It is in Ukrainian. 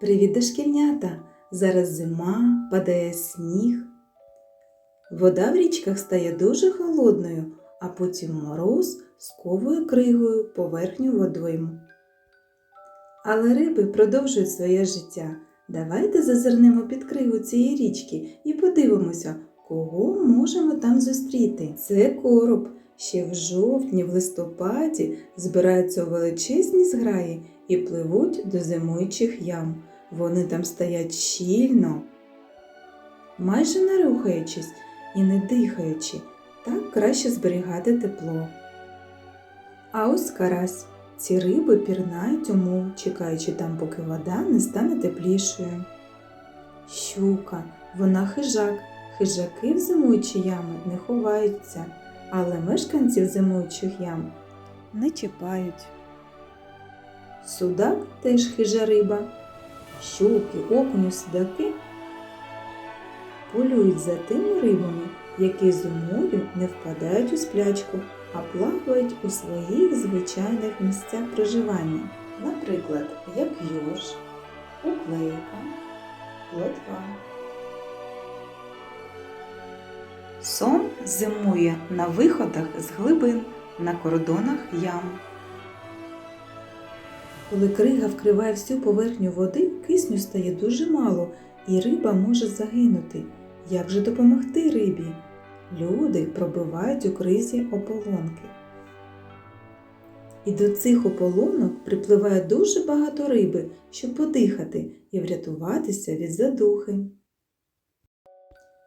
Привіт, дошкільнята! Зараз зима, падає сніг. Вода в річках стає дуже холодною, а потім мороз сковує кригою поверхню водойму. Але риби продовжують своє життя. Давайте зазирнемо під кригу цієї річки і подивимося, кого можемо там зустріти. Це короб. Ще в жовтні, в листопаді збираються у величезні зграї і пливуть до зимуючих ям. Вони там стоять щільно, майже не рухаючись і не дихаючи, так краще зберігати тепло. А ось карась. Ці риби пірнають умов, чекаючи там, поки вода не стане теплішою. Щука, вона хижак. Хижаки в зимуючі ями не ховаються, але мешканців зимуючих ям не чіпають. Судак теж хижа риба. Щуки, окуню, судаки полюють за тими рибами, які зимою не впадають у сплячку, а плавають у своїх звичайних місцях проживання. Наприклад, як йорш, уклейка, плотва. Сон зимує на виходах з глибин, на кордонах ям. Коли крига вкриває всю поверхню води, кисню стає дуже мало, і риба може загинути. Як же допомогти рибі? Люди пробивають у кризі ополонки. І до цих ополонок припливає дуже багато риби, щоб подихати і врятуватися від задухи.